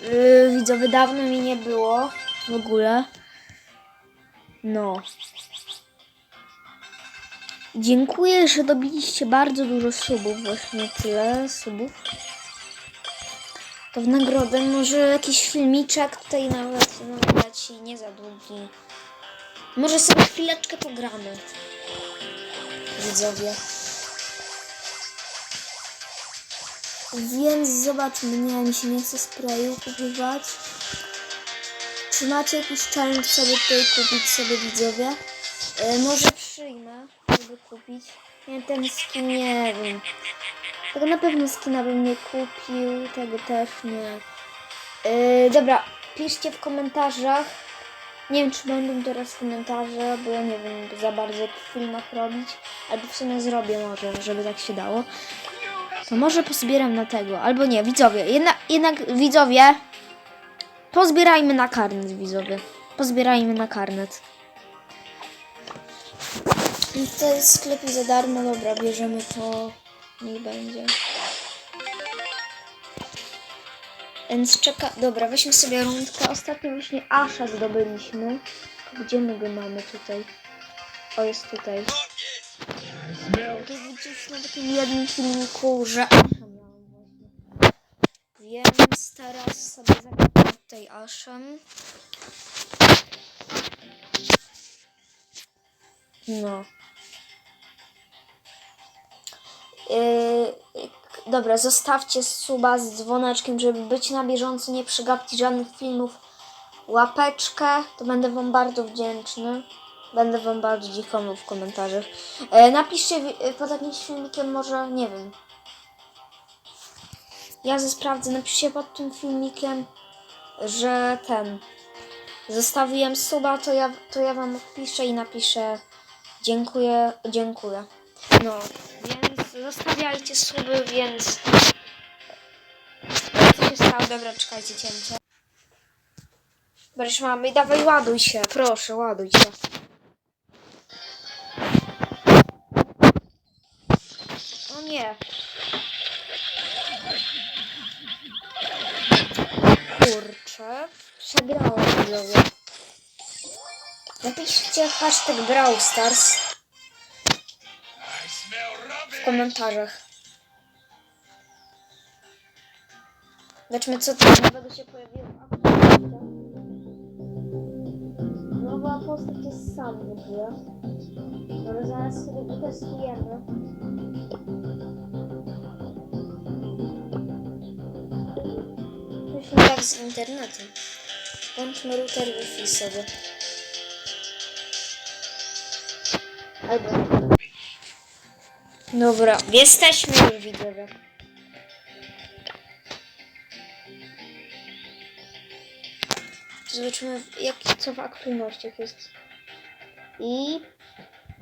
Yy, widzowie, dawno mi nie było w ogóle. No. Dziękuję, że dobiliście bardzo dużo subów, właśnie tyle subów. To w nagrodę może jakiś filmiczek tutaj nawet, nawet leci, nie za długi. Może sobie chwileczkę pogramy. Widzowie. Więc zobaczmy, nie, mi się nie chce sprayu kupować. Czy macie jakiś challenge sobie tutaj kupić sobie widzowie? E, może przyjmę, żeby kupić. Nie, ten skin nie wiem. Tego na pewno skina bym nie kupił, tego też nie. E, dobra, piszcie w komentarzach. Nie wiem, czy będą teraz komentarze, bo ja nie wiem za bardzo jak w filmach robić. Albo w sumie zrobię może, żeby tak się dało. To może pozbieram na tego, albo nie, widzowie. Jednak, jednak widzowie, pozbierajmy na karnet, widzowie. Pozbierajmy na karnet. I To jest w sklepie za darmo, dobra, bierzemy to, niech będzie. Więc czeka, dobra, weźmy sobie rundkę. Ostatnio właśnie Asha zdobyliśmy. Gdzie my go mamy tutaj? O, jest tutaj. Jak widzieliśmy na takim jednym filmiku, że Asha miałam właśnie. Więc teraz sobie zagram tutaj Ashem. No. Yy, dobra, zostawcie suba z dzwoneczkiem, żeby być na bieżąco, nie przegapić żadnych filmów. Łapeczkę, to będę wam bardzo wdzięczny. Będę wam bardzo dziękował w komentarzach. E, napiszcie e, pod jakimś filmikiem może, nie wiem. Ja ze sprawdzę, napiszcie pod tym filmikiem, że ten zostawiłem suba, to ja, to ja wam odpiszę i napiszę dziękuję, dziękuję. No, więc zostawiajcie suby, więc co się stało? Dobra, czekajcie cięcie. Będziesz mamy, dawaj ładuj się, proszę, ładuj się. Nie. Kurczę, przegrałem widzowie. Napiszcie hashtag Brawl Stars w komentarzach. Zobaczmy co tam nowego się pojawiło. Nowa postać jest sam w ogóle. Ale zaraz sobie potestujemy. Tak z internetu. Włączmy router Wi-Fi sobie. Albo... Dobra, jesteśmy już widzowie. Zobaczymy jak, co w aktywnościach jest. I